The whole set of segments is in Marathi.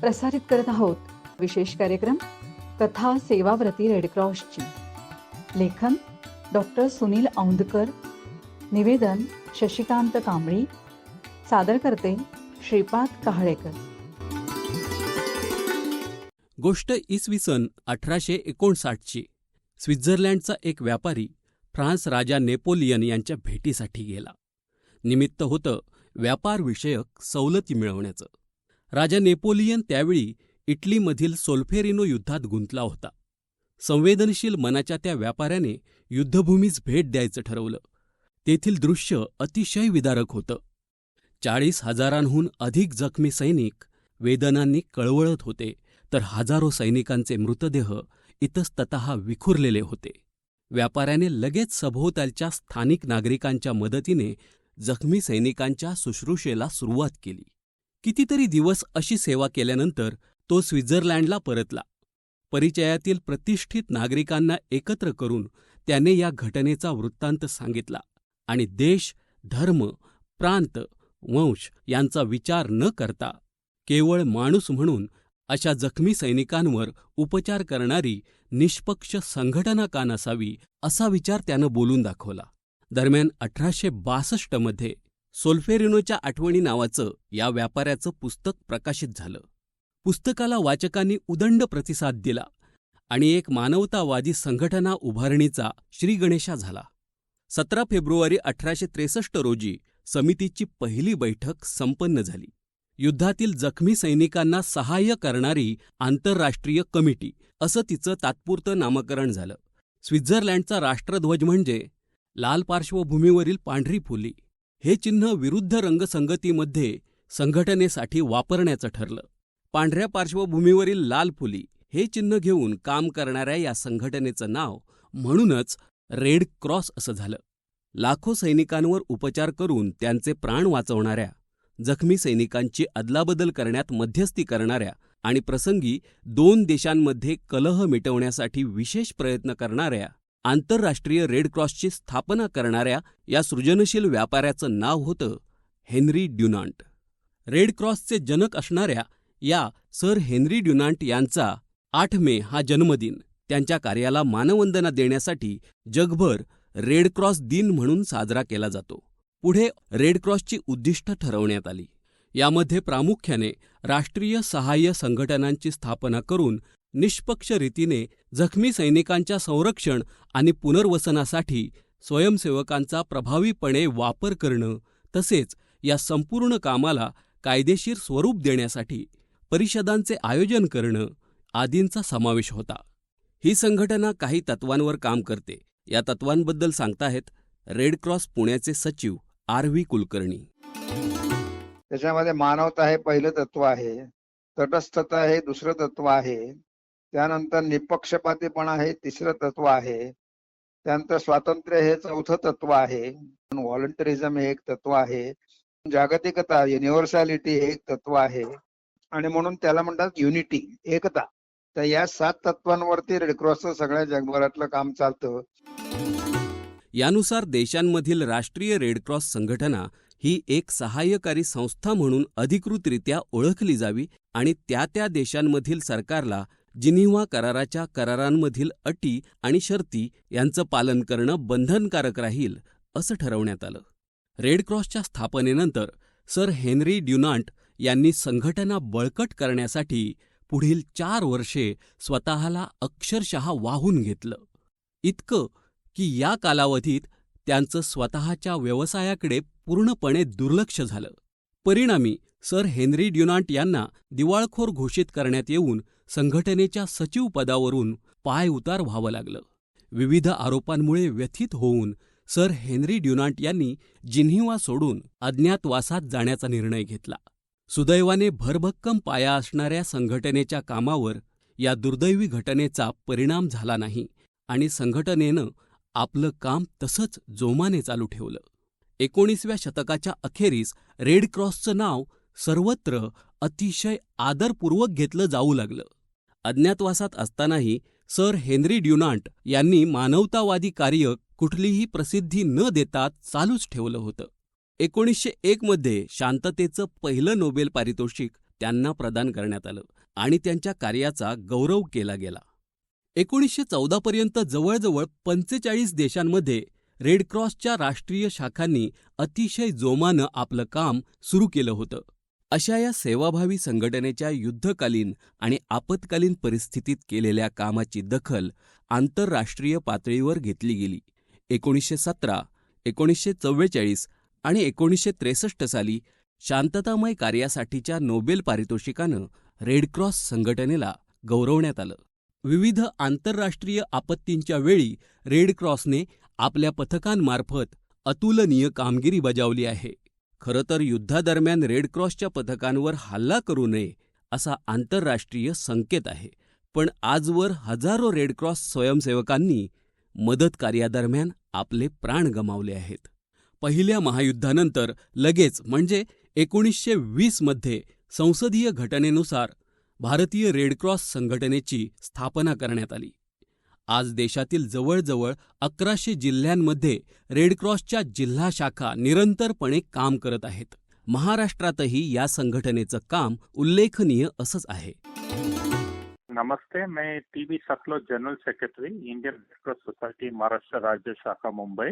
प्रसारित करत आहोत विशेष कार्यक्रम कथा सेवाव्रती रेडक्रॉसची लेखन डॉक्टर सुनील औंधकर. निवेदन शशिकांत कांबळी. सादर करते श्रीपाद काहळेकर. गोष्ट इसवी सन अठराशे एकोणसाठची. स्वित्झर्लंडचा एक व्यापारी फ्रान्स राजा नेपोलियन यांच्या भेटीसाठी गेला. निमित्त होतं व्यापारविषयक सवलती मिळवण्याचं. राजा नेपोलियन त्यावेळी इटलीमधील सोल्फेरिनो युद्धात गुंतला होता. संवेदनशील मनाच्या त्या व्यापाऱ्याने युद्धभूमीस भेट द्यायचं ठरवलं. तेथील दृश्य अतिशय विदारक होतं. चाळीस हजारांहून अधिक जखमी सैनिक वेदनांनी कळवळत होते तर हजारो सैनिकांचे मृतदेह इतस्ततः विखुरलेले होते. व्यापाऱ्याने लगेच सभोवतालच्या स्थानिक नागरिकांच्या मदतीने जखमी सैनिकांच्या शुश्रूषेला सुरुवात केली. कितीतरी दिवस अशी सेवा केल्यानंतर तो स्वित्झर्लंडला परतला. परिचयातील प्रतिष्ठित नागरिकांना एकत्र करून त्याने या घटनेचा वृत्तांत सांगितला आणि देश धर्म प्रांत वंश यांचा विचार न करता केवळ माणूस म्हणून अशा जखमी सैनिकांवर उपचार करणारी निष्पक्ष संघटना का नसावी असा विचार त्यानं बोलून दाखवला. दरम्यान अठराशे बासष्टमध्ये सोल्फेरिनोच्या आठवणी नावाचं या व्यापाऱ्याचं पुस्तक प्रकाशित झालं. पुस्तकाला वाचकांनी उदंड प्रतिसाद दिला आणि एक मानवतावादी संघटना उभारणीचा श्रीगणेशा झाला. सतरा फेब्रुवारी अठराशे त्रेसष्ट रोजी समितीची पहिली बैठक संपन्न झाली. युद्धातील जखमी सैनिकांना सहाय्य करणारी आंतरराष्ट्रीय कमिटी असं तिचं तात्पुरतं नामकरण झालं. स्वित्झर्लंडचा राष्ट्रध्वज म्हणजे लाल पार्श्वभूमीवरील पांढरी फुली. हे चिन्ह विरुद्ध रंगसंगतीमध्ये संघटनेसाठी वापरण्याचं ठरलं. पांढऱ्या पार्श्वभूमीवरील लाल फुली हे चिन्ह घेऊन काम करणाऱ्या या संघटनेचं नाव म्हणूनच रेड क्रॉस असं झालं. लाखो सैनिकांवर उपचार करून त्यांचे प्राण वाचवणाऱ्या जखमी सैनिकांची अदलाबदल करण्यात मध्यस्थी करणाऱ्या आणि प्रसंगी दोन देशांमध्ये कलह मिटवण्यासाठी विशेष प्रयत्न करणाऱ्या आंतरराष्ट्रीय रेड क्रॉसची स्थापना करणाऱ्या या सृजनशील व्यापाऱ्याचं नाव होतं हेनरी ड्युनांट. रेड क्रॉसचे जनक असणाऱ्या या सर हेनरी ड्युनांट यांचा आठ मे हा जन्मदिन त्यांच्या कार्याला मानवंदना देण्यासाठी जगभर रेड क्रॉस दिन म्हणून साजरा केला जातो. पुढे रेड क्रॉसची उद्दिष्ट ठरवण्यात आली. यामध्ये प्रामुख्याने राष्ट्रीय सहाय्य संघटनांची स्थापना करून निष्पक्ष रीतीने जखमी सैनिकांच्या संरक्षण आणि पुनर्वसनासाठी स्वयंसेवकांचा प्रभावीपणे वापर करणं तसेच या संपूर्ण कामाला कायदेशीर स्वरूप देण्यासाठी परिषदांचे आयोजन करणं आदींचा समावेश होता. ही संघटना काही तत्वांवर काम करते. या तत्वांबद्दल सांगताहेत रेड क्रॉस पुण्याचे सचिव आर व्ही कुलकर्णी. त्याच्यामध्ये मानवता हे पहिलं तत्व आहे. तटस्थता हे दुसरं तत्व आहे. त्यानंतर निपक्षपातीपणा हे तिसरं तत्व आहे. त्यानंतर स्वातंत्र्य हे चौथं तत्व आहे. व्हॉलंटरिझम हे एक तत्व आहे. जागतिकता युनिव्हर्सॅलिटी हे एक तत्व आहे. आणि म्हणून त्याला म्हणतात युनिटी एकता. तर या सात तत्वांवरती रेडक्रॉसचं सगळ्या जगभरातलं काम चालतं. यानुसार देशांमधील राष्ट्रीय रेडक्रॉस संघटना ही एक सहाय्यकारी संस्था म्हणून अधिकृतरित्या ओळखली जावी आणि त्या त्या देशांमधील सरकारला जिनिव्हा कराराच्या करारांमधील अटी आणि शर्ती यांचं पालन करणं बंधनकारक राहील असं ठरवण्यात आलं. रेड क्रॉसच्या स्थापनेनंतर सर हेनरी ड्युनांट यांनी संघटना बळकट करण्यासाठी पुढील चार वर्षे स्वतःला अक्षरशः वाहून घेतलं. इतकं की या कालावधीत त्यांचं स्वतःच्या व्यवसायाकडे पूर्णपणे दुर्लक्ष झालं. परिणामी सर हेनरी ड्युनांट यांना दिवाळखोर घोषित करण्यात येऊन संघटनेच्या सचिव पदावरून पाय उतार व्हावं लागलं. विविध आरोपांमुळे व्यथित होऊन सर हेनरी ड्युनांट यांनी जिन्हिवा सोडून अज्ञातवासात जाण्याचा निर्णय घेतला. सुदैवाने भरभक्कम पाया असणाऱ्या संघटनेच्या कामावर या दुर्दैवी घटनेचा परिणाम झाला नाही आणि संघटनेनं आपलं काम तसंच जोमाने चालू ठेवलं. एकोणीसव्या शतकाच्या अखेरीस रेड क्रॉसचं नाव सर्वत्र अतिशय आदरपूर्वक घेतलं जाऊ लागलं. अज्ञातवासात असतानाही सर हेनरी ड्युनांट यांनी मानवतावादी कार्य कुठलीही प्रसिद्धी न देता चालूच ठेवलं होतं. एकोणीसशे एकमध्ये शांततेचं पहिलं नोबेल पारितोषिक त्यांना प्रदान करण्यात आलं आणि त्यांच्या कार्याचा गौरव केला गेला. एकोणीसशे चौदापर्यंत जवळजवळ पंचेचाळीस देशांमध्ये रेडक्रॉसच्या राष्ट्रीय शाखांनी अतिशय जोमानं आपलं काम सुरू केलं होतं. अशा या सेवाभावी संघटनेच्या युद्धकालीन आणि आपत्कालीन परिस्थितीत केलेल्या कामाची दखल आंतरराष्ट्रीय पातळीवर घेतली गेली. एकोणीसशे सतरा एकोणीसशे चव्वेचाळीस आणि एकोणीसशे त्रेसष्ट साली शांततामय कार्यासाठीच्या नोबेल पारितोषिकानं रेडक्रॉस संघटनेला गौरवण्यात आलं. विविध आंतरराष्ट्रीय आपत्तींच्या वेळी रेडक्रॉसने आपल्या पथकांमार्फत अतुलनीय कामगिरी बजावली आहे. खरं तर युद्धादरम्यान रेडक्रॉसच्या पथकांवर हल्ला करू नये असा आंतरराष्ट्रीय संकेत आहे. पण आजवर हजारो रेडक्रॉस स्वयंसेवकांनी मदत कार्यादरम्यान आपले प्राण गमावले आहेत. पहिल्या महायुद्धानंतर लगेच म्हणजे एकोणीसशे वीसमध्ये संसदीय घटनेनुसार भारतीय रेडक्रॉस संघटनेची स्थापना करण्यात आली. आज देशातील जवळजवळ अकराशे जिल्ह्यांमध्ये रेडक्रॉसच्या जिल्हा शाखा निरंतरपणे काम करत आहेत. महाराष्ट्रातही या संघटनेचं काम उल्लेखनीय असंच आहे. नमस्ते मैं TB Satloj general secretary Indian Red Cross Society Maharashtra राज्य शाखा Mumbai.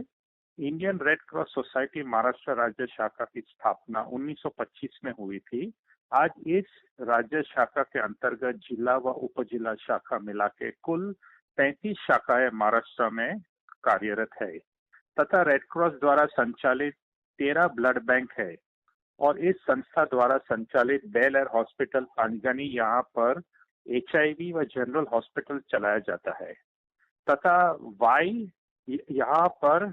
Indian Red Cross Society Maharashtra राज्य शाखा की स्थापना 1925 में हुई थी. आज इस राज्य शाखा के अंतर्गत जिला व उप जिला शाखा मिला के कुल 35 शाखाएँ महाराष्ट्र में कार्यरत है तथा रेड क्रॉस द्वारा संचालित 13 ब्लड बैंक है और इस संस्था द्वारा संचालित बेल एयर हॉस्पिटल पांचगनी यहाँ पर एचआईवी व जनरल हॉस्पिटल चलाया जाता है तथा वाई यहाँ पर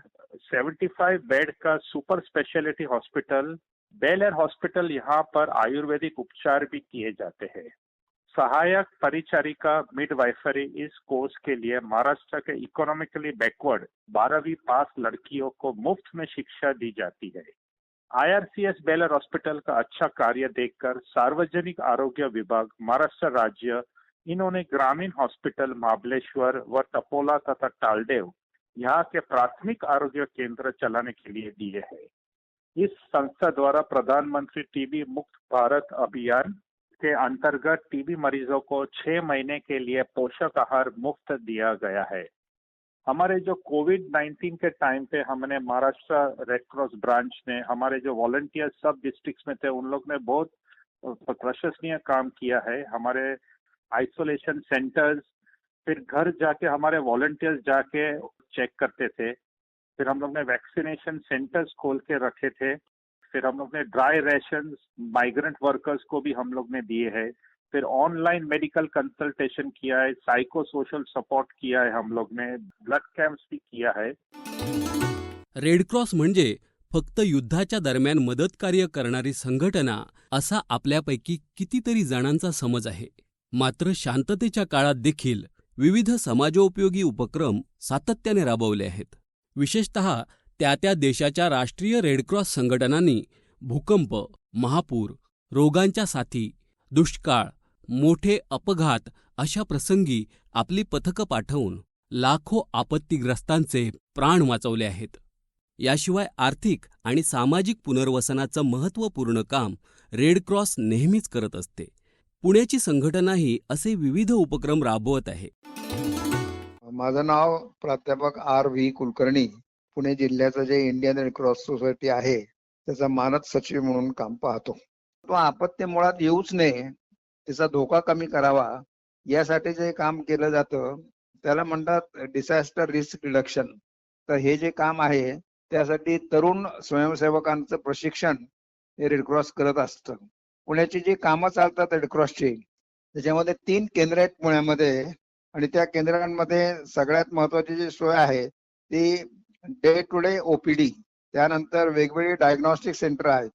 75 बेड का super speciality hospital Bel Air Hospital यहाँ पर आयुर्वेदिक उपचार भी किए जाते हैं। सहायक परिचारिका मिडवाइफरी इस कोर्स के लिए महाराष्ट्र के इकोनॉमिकली बैकवर्ड बारहवीं पास लड़कियों को मुफ़्त में शिक्षा दी जाती है। आईआरसीएस बेलर हॉस्पिटल का अच्छा कार्य देखकर सार्वजनिक आरोग्य विभाग, महाराष्ट्र राज्य, इन्होंने ग्रामीण हॉस्पिटल महाबलेश्वर व टपोला तथा टालडेव यहाँ के प्राथमिक आरोग्य केंद्र चलाने के लिए दिए हैं। इस संस्था द्वारा प्रधानमंत्री टीबी मुक्त भारत अभियान के अंतर्गत टीबी मरीजों को छह महीने के लिए पोषक आहार मुफ़्त दिया गया है। हमारे जो कोविड 19 के टाइम पे हमने महाराष्ट्र रेडक्रॉस ब्रांच ने हमारे जो वॉलंटियर सब डिस्ट्रिक्ट्स में थे, उन लोग ने बहुत प्रशंसनीय काम किया है। हमारे आइसोलेशन सेंटर्स, फिर घर जाके हमारे वॉलंटियर्स जाके चेक करते थे। फिर हम लोग ने वैक्सीनेशन सेंटर्स खोल के रखे थे। फिर हम लोग ने ड्राई रेशन माइग्रेंट वर्कर्स को भी हम लोग ने दिए हैं। फिर ऑनलाइन मेडिकल कंसल्टेशन किया है साइको सोशल सपोर्ट किया है हम लोग ने ब्लड कैंप्स भी किया है। रेडक्रॉस म्हणजे फक्त युद्धाच्या दरम्यान मदत कार्य करणारी संघटना असा आपल्यापैकी कितीतरी जणांचा समज आहे. मात्र शांततेच्या काळात देखील विविध समाजोपयोगी उपक्रम सातत्याने राबवले आहेत. विशेषत त्या त्या देशाच्या राष्ट्रीय रेडक्रॉस संघटनांनी भूकंप महापूर रोगांच्या साथी दुष्काळ मोठे अपघात अशा प्रसंगी आपली पथकं पाठवून लाखो आपत्तीग्रस्तांचे प्राण वाचवले आहेत. याशिवाय आर्थिक आणि सामाजिक पुनर्वसनाचं महत्त्वपूर्ण काम रेडक्रॉस नेहमीच करत असते. पुण्याची संघटनाही असे विविध उपक्रम राबवत आहे. माझं नाव प्राध्यापक आर व्ही कुलकर्णी. पुणे जिल्ह्याचं जे इंडियन रेड क्रॉस सोसायटी आहे त्याचा मानद सचिव म्हणून काम पाहतो. तो आपत्ती मुळात येऊच नये त्याचा धोका कमी करावा यासाठी जे काम केलं जातं त्याला म्हणतात डिझास्टर रिस्क रिडक्शन तर हे जे काम आहे त्यासाठी तरुण स्वयंसेवकांचं प्रशिक्षण हे रेडक्रॉस करत असतं. पुण्याची जी कामं चालतात रेडक्रॉसची त्याच्यामध्ये तीन केंद्र आहेत पुण्यामध्ये आणि त्या केंद्रांमध्ये सगळ्यात महत्वाची जी सोय आहे ती डे टू डे ओपीडी त्यानंतर वेगवेगळी डायग्नॉस्टिक सेंटर आहेत.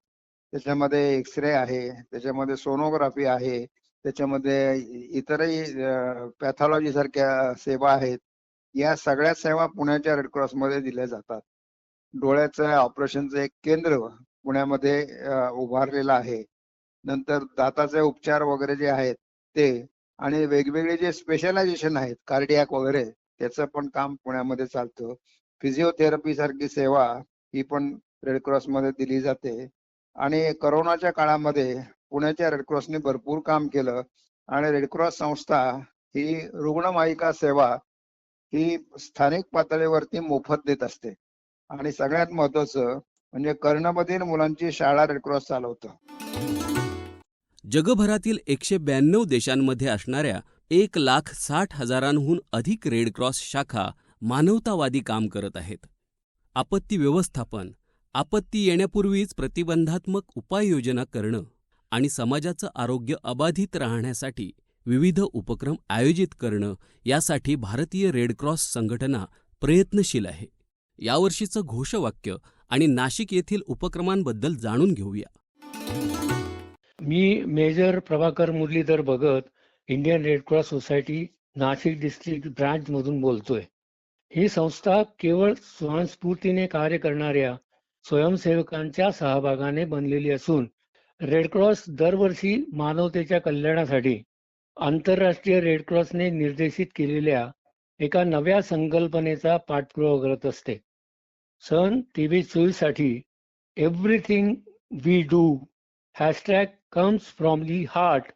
त्याच्यामध्ये एक्सरे आहे त्याच्यामध्ये सोनोग्राफी आहे त्याच्यामध्ये इतरही पॅथॉलॉजी सारख्या सेवा आहेत. या सगळ्या सेवा पुण्याच्या रेडक्रॉसमध्ये दिल्या जातात. डोळ्याचं ऑपरेशनचं एक केंद्र पुण्यामध्ये उभारलेलं आहे. नंतर दाताचे उपचार वगैरे जे आहेत ते आणि वेगवेगळे जे स्पेशलायझेशन आहेत कार्डियाक वगैरे त्याचं पण काम पुण्यामध्ये चालतं. फिजिओथेरपी सारखी सेवा ही पण रेडक्रॉसमध्ये दिली जाते. आणि करोनाच्या काळामध्ये पुण्याच्या रेडक्रॉसने भरपूर काम केलं. आणि रेडक्रॉस संस्था ही रुग्णवाहिका सेवा ही स्थानिक पातळीवरती मोफत देत असते. आणि सगळ्यात महत्वाचं म्हणजे कर्णमधील मुलांची शाळा रेडक्रॉस चालवतं. जगभरातील एकशे ब्याण्णव देशांमध्ये असणाऱ्या एक लाख साठ हजारांहून अधिक रेडक्रॉस शाखा मानवतावादी काम करत आहेत. आपत्ती व्यवस्थापन आपत्ती येण्यापूर्वीच प्रतिबंधात्मक उपाययोजना करणं आणि समाजाचं आरोग्य अबाधित राहण्यासाठी विविध उपक्रम आयोजित करणं यासाठी भारतीय रेडक्रॉस संघटना प्रयत्नशील आहे. यावर्षीचं घोषवाक्य आणि नाशिक येथील उपक्रमांबद्दल जाणून घेऊया. मी Major Prabhakar Muralidhar Bhagat Indian Red Cross Society Nashik district branch मधून बोलतोय. ही संस्था केवळ स्वयंस्फूर्तीने कार्य करणाऱ्या स्वयंसेवकांच्या सहभागाने बनलेली असून रेडक्रॉस दरवर्षी मानवतेच्या कल्याणासाठी आंतरराष्ट्रीय रेडक्रॉसने निर्देशित केलेल्या एका नव्या संकल्पनेचा पाठपुरावा करत असते. सन तेवीस चोवीससाठी everything we do hashtag comes from the heart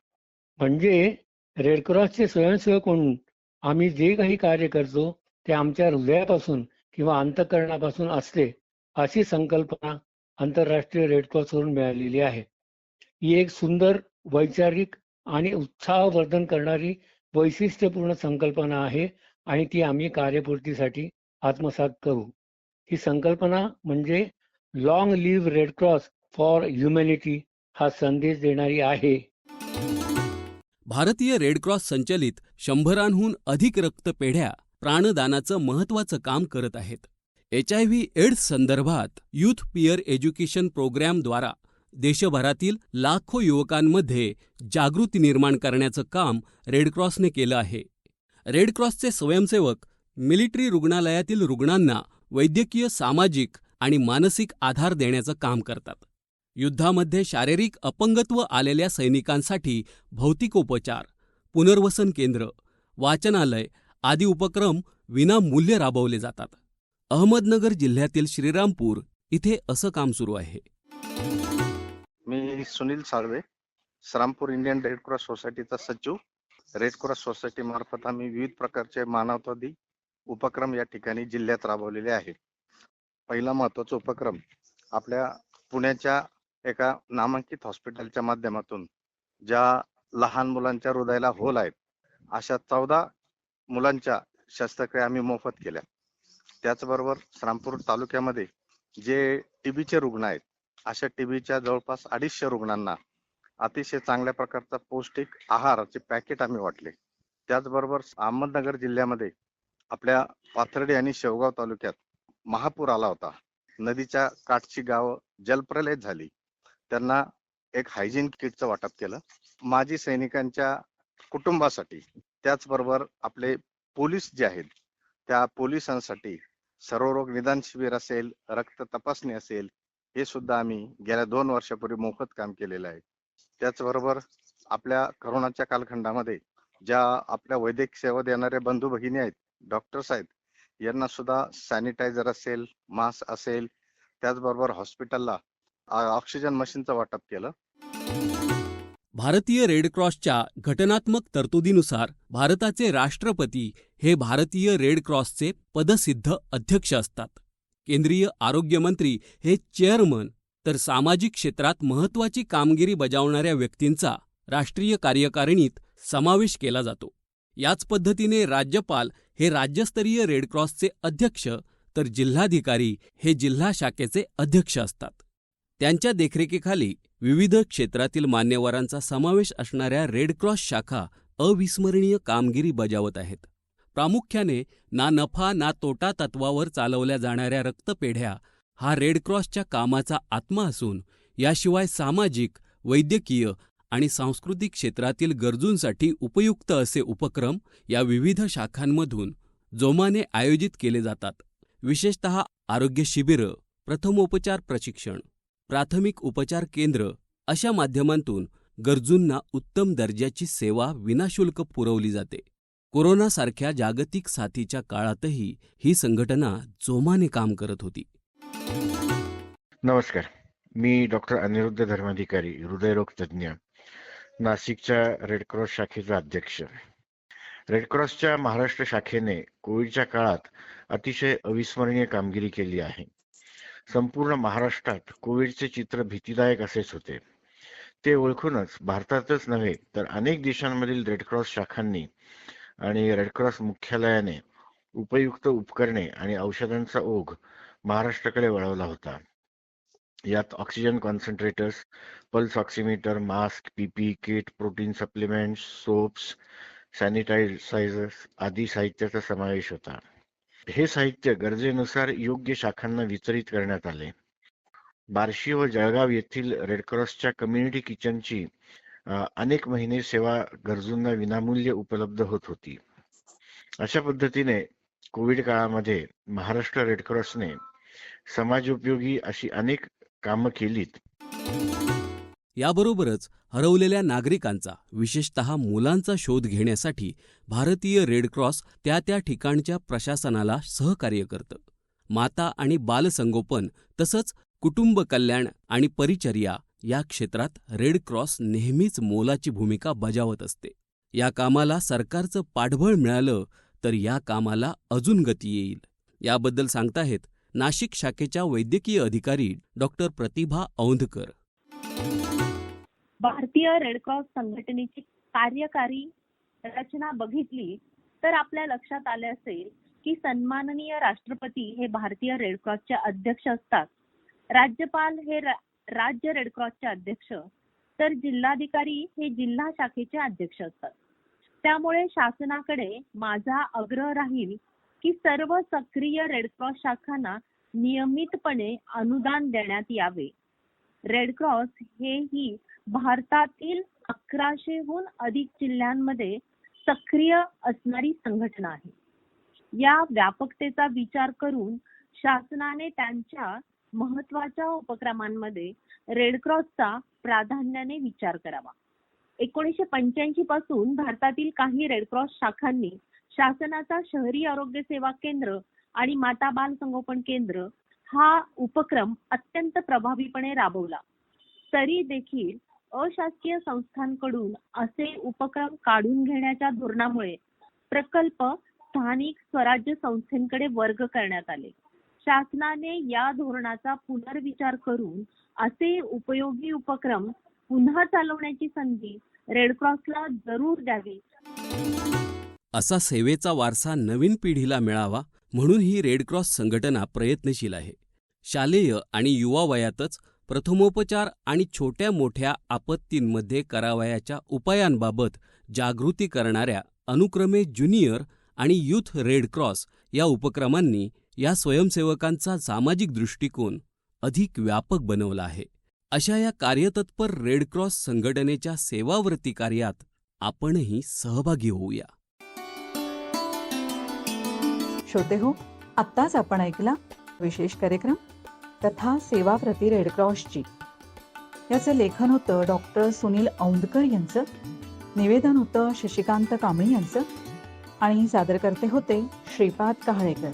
म्हणजे रेडक्रॉसचे स्वयंसेवक म्हणून आम्ही जे काही कार्य करतो ते आमच्या हृदयापासून किंवा अंतकरणापासून असते अशी संकल्पना आंतरराष्ट्रीय रेडक्रॉसवरून मिळालेली आहे. ही एक सुंदर वैचारिक आणि उत्साहवर्धन करणारी वैशिष्ट्यपूर्ण संकल्पना आहे आणि ती आम्ही कार्यपूर्तीसाठी आत्मसात करू. ही संकल्पना म्हणजे long live Red Cross for humanity हा संदेश देणारी आहे. भारतीय रेडक्रॉस संचलित शंभरांहून अधिक रक्तपेढ्या प्राणदानाचं महत्त्वाचं काम करत आहेत. एच आय व्ही एड्स संदर्भात युथ पियर एज्युकेशन प्रोग्रॅमद्वारा देशभरातील लाखो युवकांमध्ये जागृती निर्माण करण्याचं काम रेडक्रॉसने केलं आहे. रेडक्रॉसचे स्वयंसेवक मिलिटरी रुग्णालयातील रुग्णांना वैद्यकीय सामाजिक आणि मानसिक आधार देण्याचं काम करतात. युद्धामध्ये शारीरिक अपंगत्व आलेल्या सैनिकांसाठी भौतिकोपचार पुनर्वसन केंद्र वाचनालय आदी उपक्रम विनामूल्य राबवले जातात. अहमदनगर जिल्ह्यातील श्रीरामपूर इथे असं काम सुरू आहे. मी Sunil Salve Shrirampur Indian Red Cross सोसायटीचा सचिव. रेड क्रॉस सोसायटी मार्फत आम्ही विविध प्रकारचे मानवतावादी उपक्रम या ठिकाणी जिल्ह्यात राबवलेले आहेत. पहिला महत्त्वाचा उपक्रम आपल्या पुण्याच्या एका नामांकित हॉस्पिटलच्या माध्यमातून ज्या लहान मुलांच्या हृदयाला होल आहेत अशा चौदा मुलांच्या शस्त्रक्रिया आम्ही मोफत केल्या. त्याचबरोबर श्रामपूर तालुक्यामध्ये जे टीबीचे रुग्ण आहेत अशा टीबीच्या जवळपास अडीचशे रुग्णांना अतिशय चांगल्या प्रकारचा पौष्टिक आहाराचे पॅकेट आम्ही वाटले. त्याचबरोबर अहमदनगर जिल्ह्यामध्ये आपल्या पाथर्डी आणि शेवगाव तालुक्यात महापूर आला होता. नदीच्या काठची गावं जलप्रलय झाली. त्यांना एक हायजीन किटचं वाटप केलं. माजी सैनिकांच्या कुटुंबासाठी त्याचबरोबर आपले पोलीस जे आहेत त्या पोलिसांसाठी सर्वरोग निदान शिबिर असेल रक्त तपासणी असेल हे सुद्धा आम्ही गेल्या दोन वर्षापूर्वी मोफत काम केलेलं आहे. त्याचबरोबर आपल्या करोनाच्या कालखंडामध्ये ज्या आपल्या वैद्यक सेवा देणाऱ्या बंधू भगिनी आहेत डॉक्टर्स आहेत यांना सुद्धा सॅनिटायझर असेल मास्क असेल त्याचबरोबर हॉस्पिटलला ऑक्सिजन मशीनचं वाटप केलं. भारतीय रेडक्रॉसच्या घटनात्मक तरतुदीनुसार भारताचे राष्ट्रपती हे भारतीय रेड क्रॉसचे पदसिद्ध अध्यक्ष असतात. केंद्रीय आरोग्यमंत्री हे चेअरमन तर सामाजिक क्षेत्रात महत्त्वाची कामगिरी बजावणाऱ्या व्यक्तींचा राष्ट्रीय कार्यकारिणीत समावेश केला जातो. याच पद्धतीने राज्यपाल हे राज्यस्तरीय रेडक्रॉसचे अध्यक्ष तर जिल्हाधिकारी हे जिल्हा शाखेचे अध्यक्ष असतात. त्यांच्या देखरेखीखाली विविध क्षेत्रातील मान्यवरांचा समावेश असणाऱ्या रेडक्रॉस शाखा अविस्मरणीय कामगिरी बजावत आहेत. प्रामुख्याने ना नफा ना तोटा तत्वावर चालवल्या जाणाऱ्या रक्तपेढ्या हा रेडक्रॉसच्या कामाचा आत्मा असून याशिवाय सामाजिक वैद्यकीय आणि सांस्कृतिक क्षेत्रातील गरजूंसाठी उपयुक्त असे उपक्रम या विविध शाखांमधून जोमाने आयोजित केले जातात. विशेषत आरोग्य शिबिरं प्रथमोपचार प्रशिक्षण प्राथमिक उपचार केंद्र अशा माध्यमांतून गरजूंना उत्तम दर्जाची सेवा विनाशुल्क पुरवली जाते. कोरोनासारख्या जागतिक साथीच्या काळातही ही संघटना जोमाने काम करत होती. नमस्कार. मी डॉक्टर अनिरुद्ध धर्माधिकारी हृदयरोग तज्ज्ञ नाशिकच्या रेडक्रॉस शाखेचा अध्यक्ष. रेड क्रॉसच्या महाराष्ट्र शाखेने कोविडच्या काळात अतिशय अविस्मरणीय कामगिरी केली आहे. संपूर्ण महाराष्ट्रात कोविडचे चित्र भीतीदायक असेच होते. ते ओळखूनच भारतातच नव्हे तर अनेक देशांमधील रेड क्रॉस शाखांनी आणि रेड क्रॉस मुख्यालयाने उपयुक्त उपकरणे आणि औषधांचा ओघ महाराष्ट्राकडे वळवला होता. यात oxygen concentrators pulse oximeter mask PP kit protein supplements soaps sanitizers आदी साहित्याचा समावेश होता. हे साहित्य गरजेनुसार योग्य शाखांना वितरित करण्यात आले. बार्शी व जळगाव येथील रेड क्रॉसच्या कम्युनिटी किचनची अनेक महिने सेवा गरजूंना विनामूल्य उपलब्ध होत होती. अशा पद्धतीने कोविड काळामध्ये महाराष्ट्र रेड क्रॉसने समाजोपयोगी अशी अनेक कामं केलीत. याबरोबरच हरवलेल्या नागरिकांचा विशेषतः मुलांचा शोध घेण्यासाठी भारतीय रेड क्रॉस त्या त्या ठिकाणच्या प्रशासनाला सहकार्य करतं. माता आणि बालसंगोपन तसंच कुटुंब कल्याण आणि परिचर्या या क्षेत्रात रेड क्रॉस नेहमीच मोलाची भूमिका बजावत असते. या कामाला सरकारचं पाठबळ मिळालं तर या कामाला अजून गती येईल. याबद्दल सांगताहेत नाशिक शाखेच्या वैद्यकीय अधिकारी डॉक्टर प्रतिभा औंधकर. भारतीय रेडक्रॉस संघटनेची कार्यकारी रचना बघितली तर आपल्या लक्षात आले असेल की सन्माननीय राष्ट्रपती हे भारतीय रेडक्रॉसचे अध्यक्ष असतात. राज्यपाल हे राज्य रेडक्रॉसचे अध्यक्ष तर जिल्हाधिकारी हे जिल्हा शाखेचे अध्यक्ष असतात. त्यामुळे शासनाकडे माझा आग्रह राहील की सर्व सक्रिय रेडक्रॉस शाखांना नियमितपणे अनुदान देण्यात यावे. रेड क्रॉस हे ही भारतातील अकराशेहून अधिक जिल्ह्यांमध्ये सक्रिय असणारी संघटना आहे. या व्यापकतेचा विचार करून शासनाने त्यांच्या महत्त्वाच्या उपक्रमांमध्ये रेड क्रॉसचा प्राधान्याने विचार करावा. एकोणीसशे पंच्याऐंशी पासून भारतातील काही रेड क्रॉस शाखांनी शासनाचा शहरी आरोग्य सेवा केंद्र आणि माता बाल संगोपन केंद्र हा उपक्रम अत्यंत प्रभावीपणे राबवला. तरी देखील अशासकीय संस्थांकडून असे उपक्रम काढून घेण्याच्या धोरणामुळे प्रकल्प स्थानिक स्वराज्य संस्थेकडे वर्ग करण्यात आले. शासनाने या धोरणाचा पुनर्विचार करून असे उपयोगी उपक्रम पुन्हा चालवण्याची संधी रेडक्रॉसला जरूर द्यावी. असा सेवेचा वारसा नवीन पिढीला मिळावा म्हणून ही रेडक्रॉस संघटना प्रयत्नशील आहे. शालेय आणि युवा वयातच प्रथमोपचार आणि छोट्या मोठ्या आपत्तींमध्ये करावयाच्या उपायांबाबत जागृती करणाऱ्या अनुक्रमे ज्युनियर आणि युथ रेड क्रॉस या उपक्रमांनी या स्वयंसेवकांचा सामाजिक दृष्टिकोन अधिक व्यापक बनवला आहे. अशा या कार्यतत्पर रेड क्रॉस संघटनेच्या सेवाव्रती कार्यात आपणही सहभागी होऊया. श्रोते हो आत्ताच आपण ऐकला विशेष कार्यक्रम कथा सेवाप्रती रेडक्रॉसची याचं लेखन होतं डॉक्टर सुनील औंदकर यांचं निवेदन होतं शशिकांत कांबळी यांचं आणि सादरकर्ते होते श्रीपाद कहाळेकर.